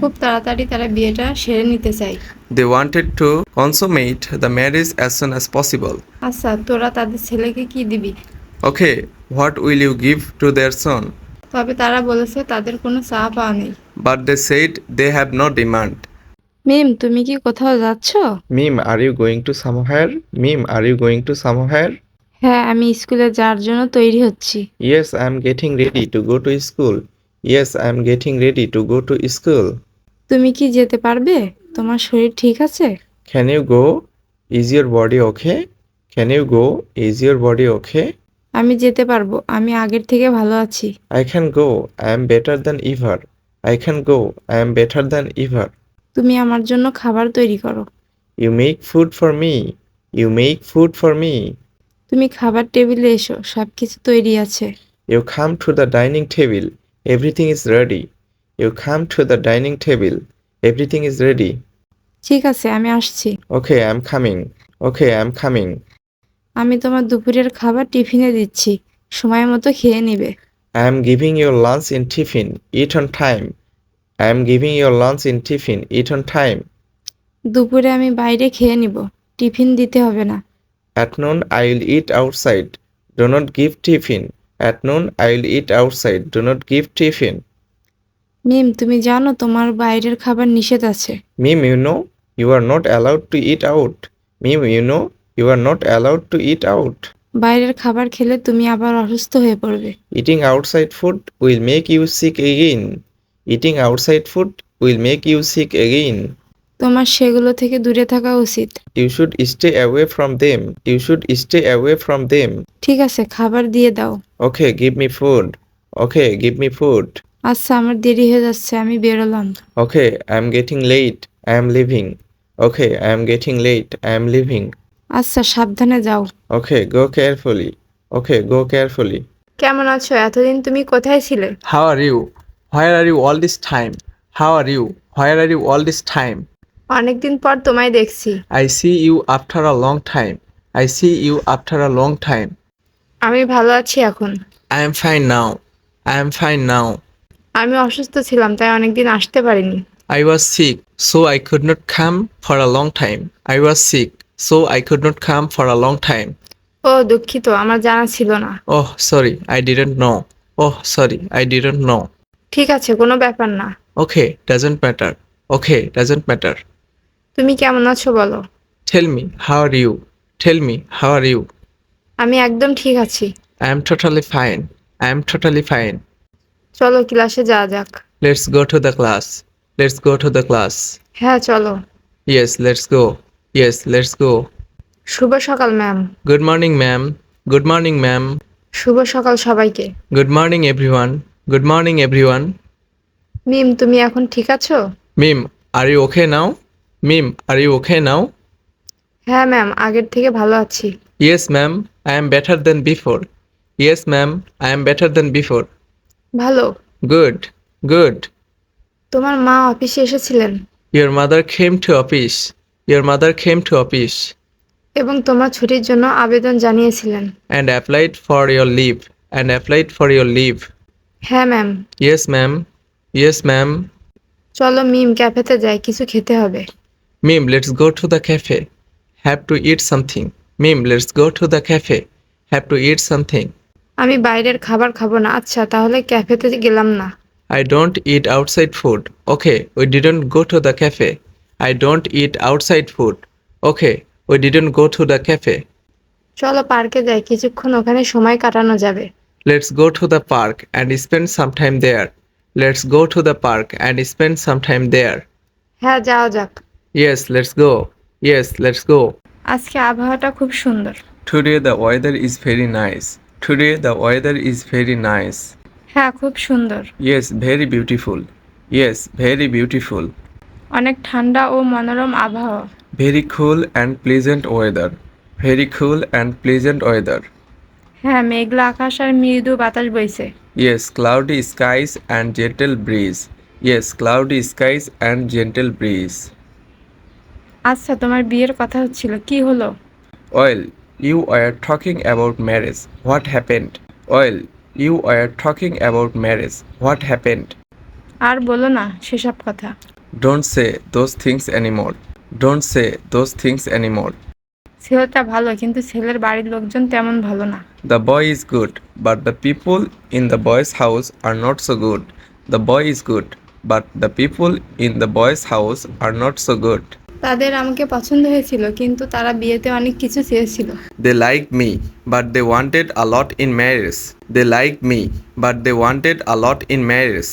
খুব তাড়াতাড়ি তারা বিয়েটা সেরে নিতে চায়। They wanted to consummate the marriage as soon as possible আচ্ছা তোরা তাদের ছেলেকে কি দিবি? Okay what will you give to their son তবে তারা বলেছে তাদের কোনো চা পাওয়া নেই। But they said they have no demand Mim তুমি কি কোথাও যাচ্ছ? Mim are you going to somewhere Mim are you going to somewhere হ্যাঁ আমি স্কুলে যাওয়ার জন্য তৈরি হচ্ছি। Yes I am getting ready to go to school yes I am getting ready to go to school তুমি কি যেতে পারবে? তোমার শরীর ঠিক আছে? Can you go is your body okay can you go is your body okay আমি যেতে পারব। আমি আগের থেকে ভালো আছি। I can go I am better than ever I can go I am better than ever তুমি আমার জন্য খাবার তৈরি করো। You make food for me you make food for me তুমি খাবার টেবিলে এসো। সব কিছু তৈরি আছে। You come to the dining table everything is ready you come to the dining table everything is ready ঠিক আছে আমি আসছি। Okay I am coming okay I am coming আমি তোমার দুপুরের খাবার টিফিনে দিচ্ছি। সময় মতো খেয়ে নিবে। I am giving your lunch in tiffin eat on time I am giving your lunch in tiffin eat on time দুপুরে আমি বাইরে খেয়ে নিব। টিফিন দিতে হবে না। At noon I will eat outside do not give tiffin at noon I will eat outside do not give tiffin Mim তুমি জানো তোমার বাইরের খাবার নিষেধ আছে। Mim you know you are not allowed to eat out Mim you know you are not allowed to eat out বাইরের খাবার খেলে তুমি আবার অসুস্থ হয়ে পড়বে। Eating outside food will make you sick again eating outside food will make you sick again তোমার সেগুলো থেকে দূরে থাকা উচিত। You should stay away from them you should stay away from them ঠিক আছে খাবার দিয়ে দাও। Okay give me food okay give me food আচ্ছা আমার দেরি হয়ে যাচ্ছে আমি বেরোলাম। Okay I am getting late I am leaving okay I am getting late I am leaving আচ্ছা সাবধানে যাও। Okay go carefully okay go carefully কেমন আছো? এতদিন তুমি কোথায় ছিলে? How are you where are you all this time how are you where are you all this time অনেক দিন পর তোমায় দেখছি। I see you after a long time I see you after a long time আমি ভালো আছি এখন। I am fine now I am fine now আমি অসুস্থ ছিলাম তাই অনেক দিন আসতে পারিনি। I was sick so I could not come for a long time I was sick so I could not come for a long time ও দুঃখিত আমার জানা ছিল না। ওহ sorry I didn't know oh sorry I didn't know ঠিক আছে কোনো ব্যাপার না। Okay doesn't matter okay doesn't matter তুমি কেমন আছো বলো? Tell me how are you tell me how are you আমি একদম ঠিক আছি। I am totally fine I am totally fine চলো ক্লাসে যাওয়া যাক। Let's go to the class let's go to the class হ্যাঁ চলো। Yes let's go yes let's go শুভ সকাল ma'am good morning ma'am good morning ma'am শুভ সকাল সবাইকে। Good morning everyone good morning everyone Mim তুমি এখন ঠিক আছো? Mim are you okay now Mim are you okay now হ্যাঁ ম্যাম আগের থেকে ভালো আছি। Yes ma'am I am better than before yes ma'am I am better than before ভালো। গুড গুড তোমার মা অফিসে এসেছিলেন। Your mother came to office your mother came to office এবং তোমার ছুটির জন্য আবেদন জানিয়েছিলেন। And applied for your leave and applied for your leave হ্যাঁ ma'am yes ma'am yes ma'am চলো মিম ক্যাফেতে যাই কিছু খেতে হবে। Mim let's go to the cafe have to eat something Mim let's go to the cafe have to eat something আমি বাইরের খাবার খাব না। আচ্ছা তাহলে ক্যাফেতে গেলাম না। I don't eat outside food okay we didn't go to the cafe I don't eat outside food okay we didn't go to the cafe চলো পার্কে যাই কিছুক্ষণ ওখানে সময় কাটানো যাবে। Let's go to the park and spend some time there let's go to the park and spend some time there হ্যাঁ যাও যাক। Yes let's go yes let's go আজকে আবহাওয়াটা খুব সুন্দর। Today the weather is very nice Today the weather is very nice. হ্যাঁ খুব সুন্দর Yes, very beautiful. Yes, very beautiful. অনেক ঠান্ডা ও মনোরম আবহাওয়া Very cool and pleasant weather. Very cool and pleasant weather. হ্যাঁ মেঘলা আকাশ আর মৃদু বাতাস বইছে Yes, cloudy skies and gentle breeze. Yes, cloudy skies and gentle breeze. আচ্ছা তোমার বিয়ের কথা হচ্ছিল কি হলো Well, you are talking about marriage what happened well you are talking about marriage what happened আর বলো না সেসব কথা। Don't say those things animal don't say those things animal ছেলেটা ভালো কিন্তু ছেলের বাড়ির লোকজন তেমন ভালো না। The boy is good but the people in the boy's house are not so good the boy is good but the people in the boy's house are not so good তাদের আমাকে পছন্দ হয়েছিল কিন্তু তারা বিয়েতে অনেক কিছু চেয়েছিল। They like me but they wanted a lot in marriage they like me but they wanted a lot in marriage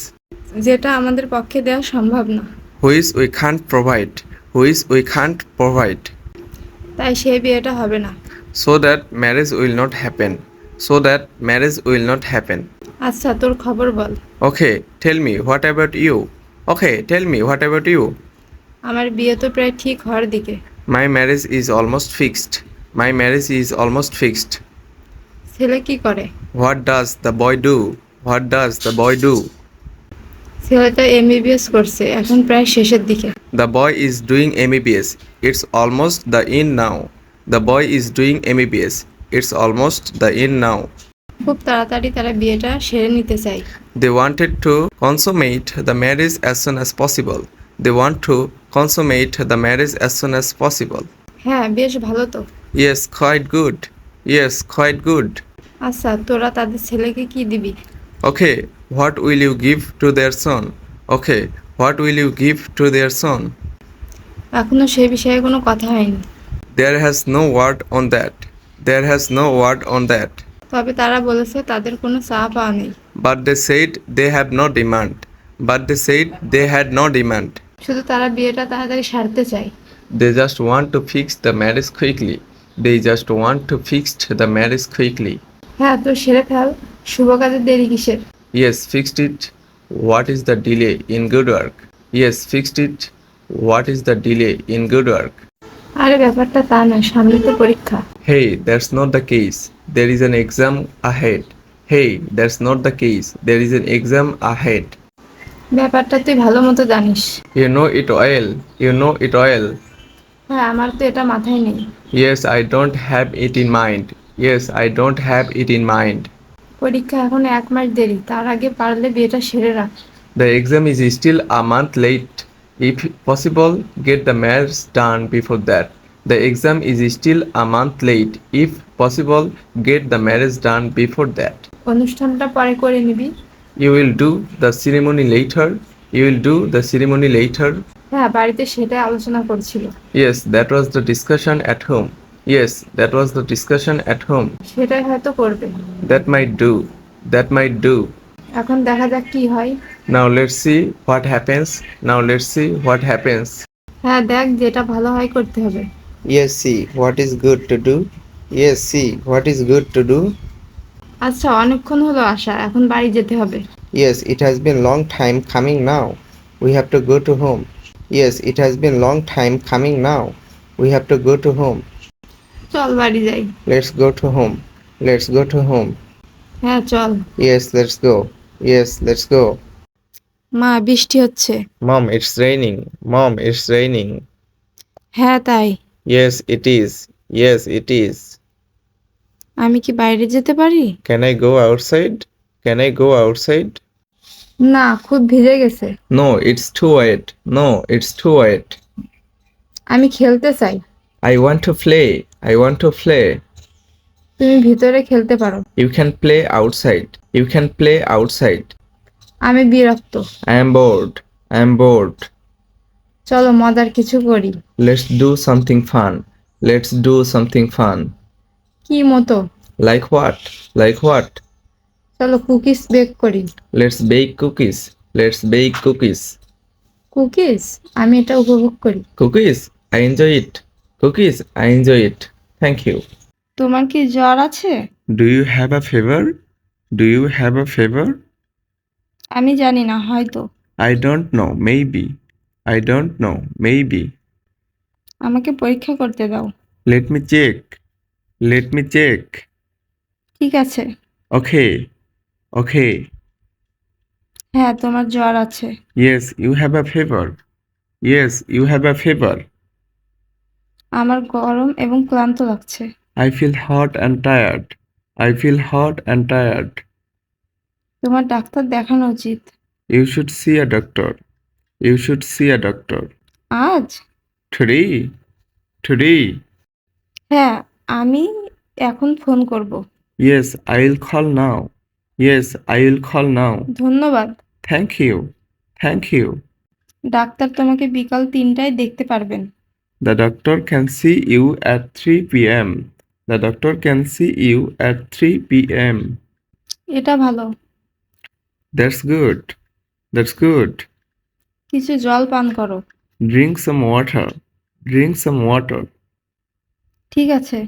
যেটা আমাদের পক্ষে দেওয়া সম্ভব না। Which we can't provide which we can't provide তাই সেই বিয়েটা হবে না। So that marriage will not happen so that marriage will not happen আচ্ছা তোর খবর বল। Okay tell me what about you okay tell me what about you আমার বিয়ে তো প্রায় ঠিক হওয়ার দিকে। My marriage is almost fixed my marriage is almost fixed ছেলে কি করে? What does the boy do what does the boy do ছেলেটা এম এমবিবিএস করছে এখন প্রায় শেষের দিকে। The boy is doing MBBS it's almost the end now the boy is doing M MBBS it's almost the end now খুব তাড়াতাড়ি তারা বিয়েটা সেরে নিতে চায়। They wanted to consummate the marriage as soon as possible they want to consummate the marriage as soon as possible হ্যাঁ বেশ ভালো তো। Yes quite good yes quite good আচ্ছা তোরা তাদের ছেলেকে কি দিবি? Okay what will you give to their son okay what will you give to their son এখনও সেই বিষয়ে কোনো কথা হয়নি। There has no word on that there has no word on that তবে তারা বলেছে তাদের কোনো চা পাওয়া নেই। But they said they have no demand but they said they had no demand শুধু তারা বিয়েটা তাড়াতাড়ি সারতে চায় They just want to fix the marriage quickly. They just want to fix the marriage quickly. হ্যাঁ তো সেরে ফেল শুভ কাজের দেরি কিসের Yes, fixed it. What is the delay in good work? Yes, fixed it. What is the delay in good work? আরে ব্যাপারটা তা না সামনে তো পরীক্ষা Hey, that's not the case. There is an exam ahead. Hey, that's not the case. There is an exam ahead. ব্যাপারটা তুই ভালো মতো জানিস। You know it oil you know it oil হ্যাঁ আমার তো এটা মাথায় নেই। Yes I don't have it in mind yes I don't have it in mind পরীক্ষা এখন এক মাস দেরি তার আগে পারলে বিয়েটা সেরে রাখ। The exam is still a month late if possible get the marriage done before that the exam is still a month late if possible get the marriage done before that অনুষ্ঠানটা পরে করে নিবি। You will do the ceremony later you will do the ceremony later হ্যাঁ বাড়িতে সেটাই আলোচনা করছিল। Yes that was the discussion at home yes that was the discussion at home সেটাই হয়তো করবে। That might do that might do এখন দেখা যাক কি হয়। Now let's see what happens now let's see what happens হ্যাঁ দেখ যেটা ভালো হয় করতে হবে। Yes see what is good to do yes see what is good to do আচ্ছা অনেকক্ষণ হলো আসা এখন বাড়ি যেতে হবে। Yes it has been long time coming now we have to go to home yes it has been long time coming now we have to go to home চল বাড়ি যাই। Let's go to home let's go to home হ্যাঁ চল। Yes let's go yes let's go মা বৃষ্টি হচ্ছে। Mom it's raining mom it's raining হ্যাঁ তাই। Yes it is yes it is আমি কি বাইরে যেতে পারি? Can I go outside can I go outside না খুব ভিজে গেছে। No it's too wet no it's too wet আমি খেলতে চাই। I want to play I want to play তুমি ভিতরে খেলতে পারো। You can play outside you can play outside আমি বিরক্ত। I am bored I am bored চলো মজার কিছু করি। Let's do something fun let's do something fun কি মতো? লাইক হোয়াট লাইক হোয়াট চলো কুকিজ বেক করি। Let's bake cookies let's bake cookies cookies আমি এটা উপভোগ করি। Cookies I enjoy it cookies I enjoy it thank you তোমার কি জ্বর আছে? Do you have a fever do you have a fever আমি জানি না হয়তো। I don't know maybe I don't know maybe আমাকে পরীক্ষা করতে দাও। Let me check let me check ঠিক আছে। ওকে ওকে হ্যাঁ তোমার জ্বর আছে। Yes you have a fever yes you have a fever আমার গরম এবং ক্লান্ত লাগছে। I feel hot and tired I feel hot and tired তোমার ডাক্তার দেখানো উচিত। You should see a doctor you should see a doctor আজ? টুডে টুডে হ্যাঁ আমি এখন ফোন করব। Yes I will call now yes I will call now ধন্যবাদ। থ্যাংক ইউ থ্যাংক ইউ ডাক্তার তোমাকে বিকাল তিনটায় দেখতে পারবেন। The doctor can see you at three P M the doctor can see you at three P M এটা ভালো। That's good that's good কিছু জল পান করো। Drink some water drink some water ঠিক আছে।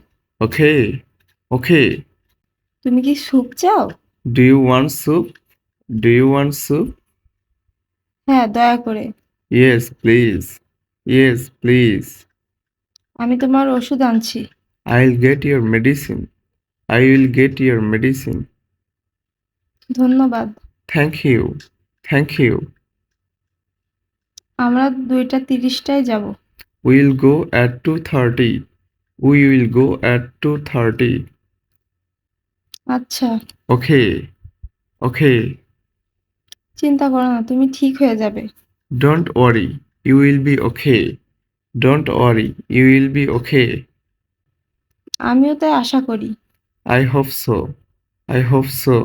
Okay okay. তুমি কি স্যুপ চাও? Do you want soup do you want soup হ্যাঁ দয়া করে। ইয়েস প্লিজ ইয়েস প্লিজ আমি তোমার ওষুধ আনছি। I get your medicine I will get your medicine ধন্যবাদ। থ্যাংক ইউ থ্যাংক ইউ আমরা দুইটা তিরিশটায় যাব। Will go at two thirty we will go at two thirty আচ্ছা। ওকে ওকে চিন্তা করো না তুমি ঠিক হয়ে যাবে। Don't worry you will be okay don't worry you will be okay আমিও তাই আশা করি। I hope so I hope so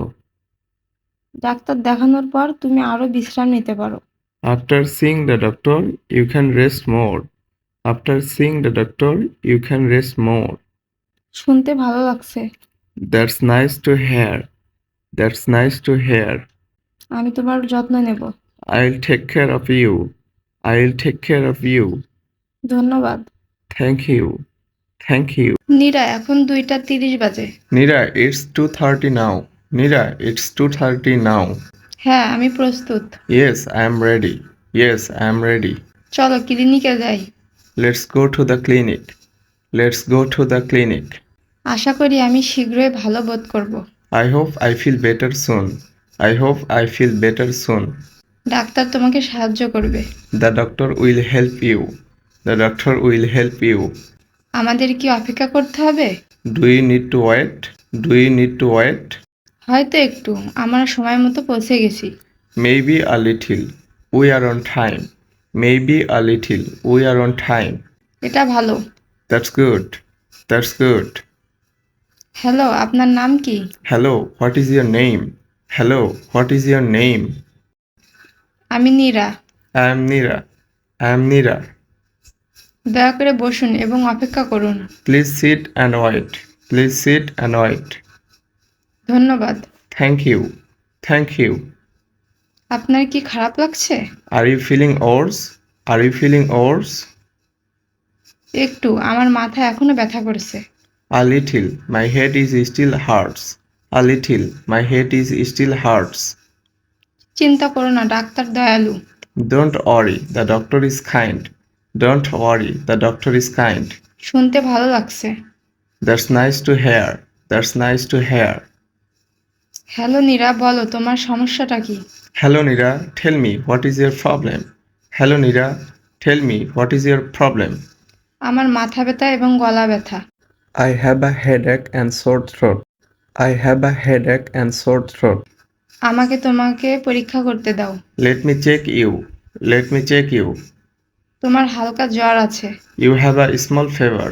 doctor দেখানোর পর তুমি আরও বিশ্রাম নিতে পারো। After seeing the doctor you can rest more After seeing the doctor, you can rest more. শুনতে ভালো লাগছে That's nice to hear. That's nice to hear. আমি তোমার যত্ন নেব I'll take care of you. I'll take care of you. ধন্যবাদ Thank you. Thank you. Nira এখন দুইটা তিরিশ বাজে Nira, it's 2:30 now. Nira, it's 2:30 now. হ্যাঁ আমি প্রস্তুত Yes, I am ready. Yes, I am ready. চলো ক্লিনিকে যাই Let's go to the clinic. Let's go to the clinic. আশা করি আমি শীঘ্রই ভালো বোধ করব I hope I feel better soon. I hope I feel better soon. ডাক্তার তোমাকে সাহায্য করবে The doctor will help you. The doctor will help you. আমাদের কি অপেক্ষা করতে হবে Do you need to wait? Do you need to wait? হয়তো একটু আমরা সময় মতো পৌঁছে গেছি Maybe a little. We are on time. Maybe a little. We are on time. এটা ভালো That's good. That's good. Hello আপনার নাম কি Hello, what is your name? Hello, what is your name? আমি Nira I am Nira. I am Nira. দয়া করে বসুন এবং অপেক্ষা করুন Please sit and wait. Please sit and wait. ধন্যবাদ Thank you. Thank you. আপনার কি খারাপ লাগছে? Are you feeling worse are you feeling worse একটু আমার মাথা এখনও ব্যথা করছে। A little my head is still hurts a little my head is still hurts চিন্তা করো না ডাক্তার দয়ালু। Don't worry the doctor is kind don't worry the doctor is kind শুনতে ভালো লাগছে। That's nice to hear that's nice to hear hello Neera বলো তোমার সমস্যাটা কি? Hello, Nira. Tell me what is your problem? Hello, Nira. Tell me what is your problem? আমার মাথা ব্যথা এবং গলা ব্যথা I have a headache and sore throat. I have a headache and sore throat. আমাকে তোমাকে পরীক্ষা করতে দাও Let me check you. Let me check you. তোমার হালকা জ্বর আছে You have a small fever.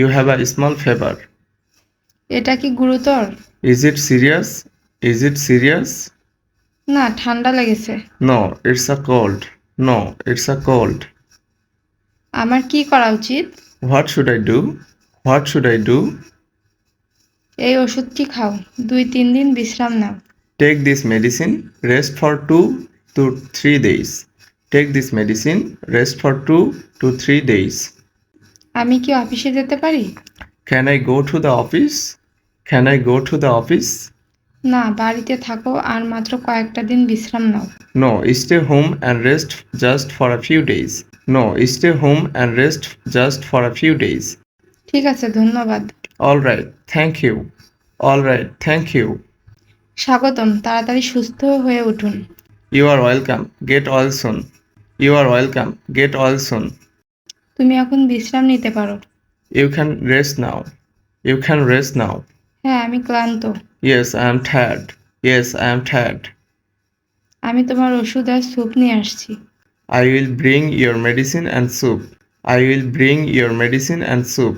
You have a small fever. এটা কি গুরুতর Is it serious? Is it serious? না ঠান্ডা লেগেছে। No it's a cold no it's a cold আমার কি করা উচিত? What should I do what should I do এই ওষুধটি খাও। দুই তিন দিন বিশ্রাম নাও। Take this medicine rest for two two three days take this medicine rest for two two three days আমি কি অফিসে যেতে পারি? Can I go to the office can I go to the office না বাড়িতে থাকো আর মাত্র কয়েকটা দিন বিশ্রাম নাও। No stay home and rest just for a few days no stay home and rest just for a few days ঠিক আছে ধন্যবাদ। All right thank you all right thank you স্বাগতম তাড়াতাড়ি সুস্থ হয়ে উঠুন। You are welcome get all soon you are welcome get all soon তুমি এখন বিশ্রাম নিতে পারো। You can rest now you can rest now হ্যাঁ আমি ক্লান্ত। Yes I am tired yes I am tired আমি তোমার ওষুধ আর স্যুপ নিয়ে আসছি। I will bring your medicine and soup I will bring your medicine and soup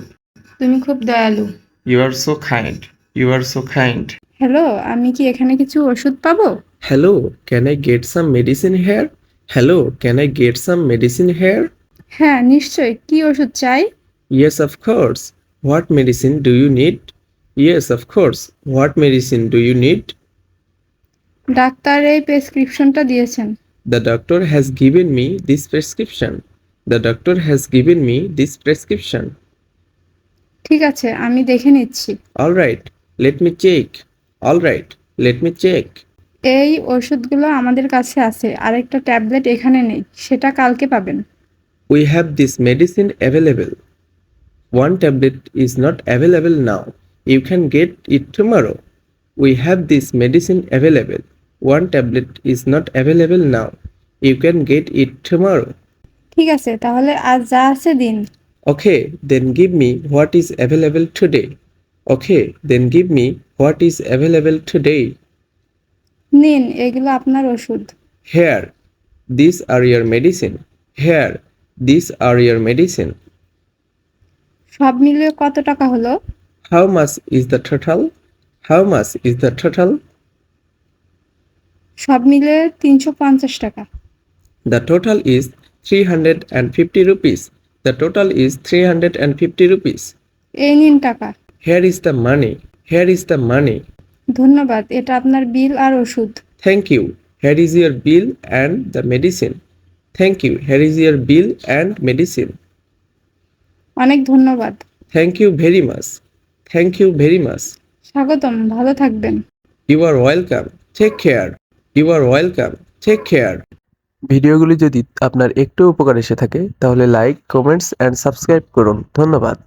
তুমি খুব দয়ালু। You are so kind you are so kind hello আমি কি এখানে কিছু ওষুধ পাবো? Hello can I get some medicine here hello can I get some medicine here হ্যাঁ নিশ্চয় কি ওষুধ চাই? Yes of course what medicine do you need Yes, of course. What medicine do you need? ডাক্তার এই প্রেসক্রিপশনটা দিয়েছেন The doctor has given me this prescription. The doctor has given me this prescription. ঠিক আছে আমি দেখে নিচ্ছি All right, let me check. All right, let me check. এই ওষুধগুলো আমাদের কাছে আছে আরেকটা ট্যাবলেট এখানে নেই সেটা কালকে পাবেন We have this medicine available. One tablet is not available now. You can get it tomorrow we have this medicine available one tablet is not available now you can get it tomorrow ঠিক আছে তাহলে আজ যা আছে দিন। Okay then give me what is available today okay then give me what is available today নিন এগুলো আপনার ওষুধ। Here this are your medicine here this are your medicine সব মিলিয়ে কত টাকা হলো? How much is the total? How much is the total? সব মিলিয়ে তিনশো পঞ্চাশ টাকা The total is 350 rupees. The total is 350 rupees. এই নিন টাকা Here is the money. Here is the money. ধন্যবাদ এটা আপনার বিল আর ওষুধ Thank you. Here is your bill and the medicine. Thank you. Here is your bill and medicine. অনেক ধন্যবাদ Thank you very much. Thank you very much স্বাগতম ভালো থাকবেন। You are welcome take care you are welcome take care ভিডিওগুলি যদি আপনার একটু উপকার এসে থাকে তাহলে লাইক কমেন্টস অ্যান্ড সাবস্ক্রাইব করুন। ধন্যবাদ।